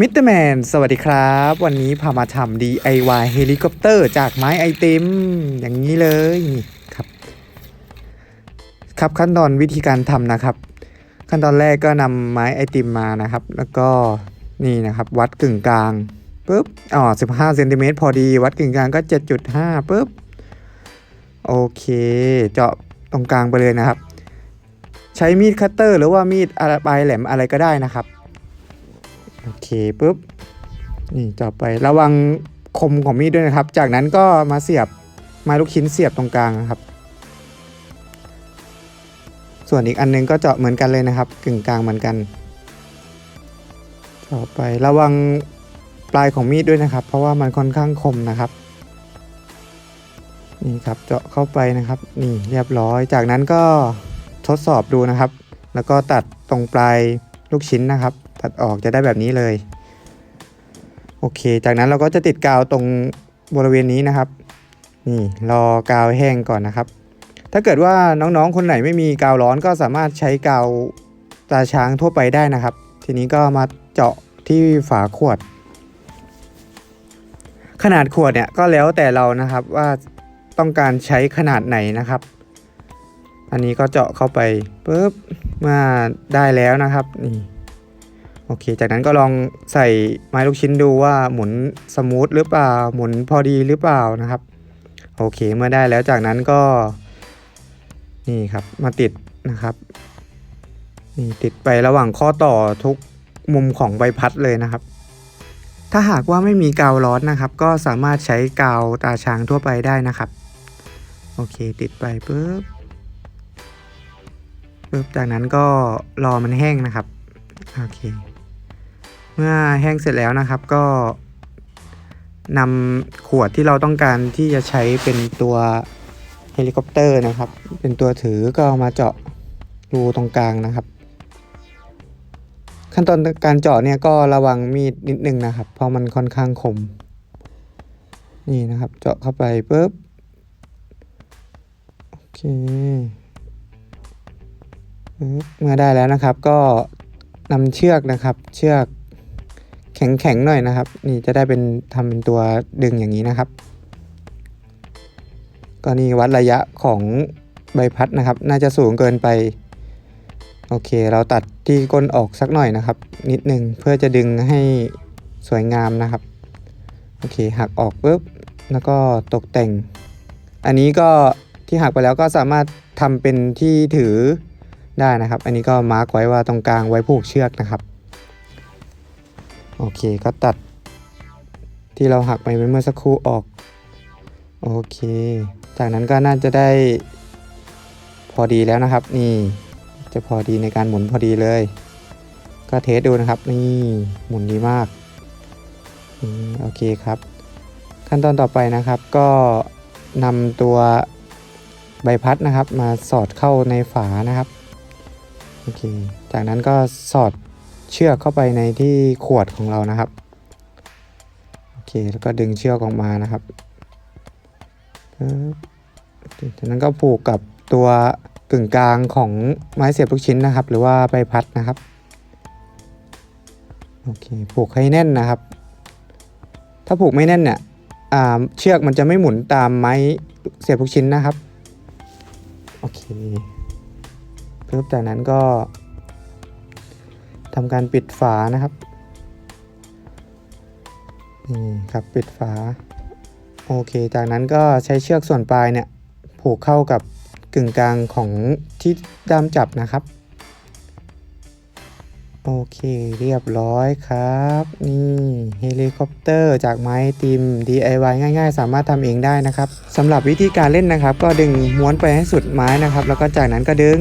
มิสเตอร์แมน สวัสดีครับ วันนี้พามาทำ DIY เฮลิคอปเตอร์จากไม้ไอติมอย่างนี้เลยนี่ครับ ครับขั้นตอนวิธีการทำนะครับ ขั้นตอนแรกก็นำไม้ไอติมมานะครับ แล้วก็นี่นะครับ วัดกึ่งกลางปุ๊บอ๋อ15เซนติเมตรพอดี วัดกึ่งกลางก็7.5ปุ๊บ โอเค เจาะตรงกลางไปเลยนะครับ ใช้มีดคัตเตอร์ หรือว่ามีดอะไรปลายแหลมอะไรก็ได้นะครับ โอเคปุ๊บนี่ต่อไประวังคมของมีดด้วยนะครับ จากนั้นก็มาเสียบไม้ลูกชิ้นเสียบตรงกลางนะครับ ส่วนอีกอันนึงก็เจาะเหมือนกันเลยนะครับ กึ่งกลางเหมือนกัน ต่อไประวังปลายของมีดด้วยนะครับ เพราะว่ามันค่อนข้างคมนะครับนี่ครับเจาะเข้าไปนะครับ นี่เรียบร้อย จากนั้นก็ทดสอบดูนะครับ แล้วก็ตัดตรงปลายลูกชิ้นนะครับ ตัดออกจะได้แบบนี้เลย โอเค จากนั้นเราก็จะติดกาวตรงบริเวณนี้นะครับ นี่รอกาวแห้งก่อนนะครับ ถ้าเกิดว่าน้องๆคนไหนไม่มีกาวร้อนก็สามารถใช้กาวตาช้างทั่วไปได้นะครับ ทีนี้ก็มาเจาะที่ฝาขวด ขนาดขวดเนี่ยก็แล้วแต่เรานะครับว่าต้องการใช้ขนาดไหนนะครับ อันนี้ก็เจาะเข้าไปปุ๊บมื่อได้แล้วนะครับนี่ โอเค จากนั้นก็ลองใส่ไม้ลูกชิ้นดูว่าหมุนสมูทหรือเปล่า หมุนพอดีหรือเปล่านะครับ โอเค เมื่อได้แล้วจากนั้นก็ นี่ครับมาติดนะครับ นี่ติดไประหว่างข้อต่อทุกมุมของใบพัดเลยนะครับ ถ้าหากว่าไม่มีกาวร้อนนะครับ ก็สามารถใช้กาวตาช้างทั่วไปได้นะครับ โอเค ติดไปปุ๊บปุ๊บจากนั้นก็รอมันแห้งนะครับ โอเค เมื่อแห้งเสร็จแล้วนะครับก็นำขวดที่เราต้องการที่จะใช้เป็นตัวเฮลิคอปเตอร์นะครับ เป็นตัวถือก็เอามาเจาะรูตรงกลางนะครับ ขั้นตอนการเจาะเนี่ยก็ระวังมีดนิดนึงนะครับ เพราะมันค่อนข้างคม นี่นะครับ เจาะเข้าไปปุ๊บโอเคเมื่อได้แล้วนะครับก็นำเชือกนะครับ เชือก แข็งๆหน่อยนะครับ นี่จะได้เป็นทำเป็นตัวดึงอย่างนี้นะครับ ก็นี่วัดระยะของใบพัดนะครับ น่าจะสูงเกินไป โอเค เราตัดที่ก้นออกสักหน่อยนะครับ นิดนึงเพื่อจะดึงให้สวยงามนะครับ โอเคหักออกปุ๊บแล้วก็ตกแต่ง อันนี้ก็ที่หักไปแล้วก็สามารถทำเป็นที่ถือได้นะครับ อันนี้ก็มาร์กไว้ว่าตรงกลางไว้ผูกเชือกนะครับ โอเคก็ตัดที่เราหักไปเมื่อสักครู่ออก โอเค จากนั้นก็น่าจะได้พอดีแล้วนะครับ นี่จะพอดีในการหมุนพอดีเลย ก็เทสดูนะครับ นี่หมุนดีมากอโอเคครับ ขั้นตอนต่อไปนะครับ ก็นำตัวใบพัดนะครับ มาสอดเข้าในฝานะครับโอเค จากนั้นก็สอด เชือกเข้าไปในที่ขวดของเรานะครับโอเคแล้วก็ดึงเชือกออกมานะครับจากนั้นก็ผูกกับตัวกึ่งกลางของไม้เสียบลูกชิ้นนะครับ หรือว่าใบพัดนะครับโอเคผูกให้แน่นนะครับ ถ้าผูกไม่แน่นเนี่ยเชือกมันจะไม่หมุนตามไม้เสียบลูกชิ้นนะครับโอเคปุ๊บจากนั้นก็ ทำการปิดฝานะครับนี่ครับปิดฝาโอเค จากนั้นก็ใช้เชือกส่วนปลายเนี่ยผูกเข้ากับกึ่งกลางของที่ด้ามจับนะครับ โอเคเรียบร้อยครับ นี่เฮลิคอปเตอร์จากไม้ติม DIY ง่าย ๆ สามารถทำเองได้นะครับสำหรับวิธีการเล่นนะครับ ก็ดึงม้วนไปให้สุดไม้นะครับ แล้วก็จากนั้นก็ดึง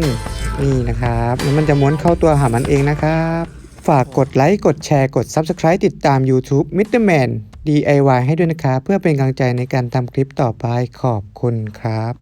นี่นะครับแล้วมันจะม้วนเข้าตัวหามันเองนะครับ ฝากกดไลค์ กดแชร์ กด Subscribe ติดตาม YouTube m r Man DIY ให้ด้วยนะครับ เพื่อเป็นกำลังใจในการทำคลิปต่อไปขอบคุณครับ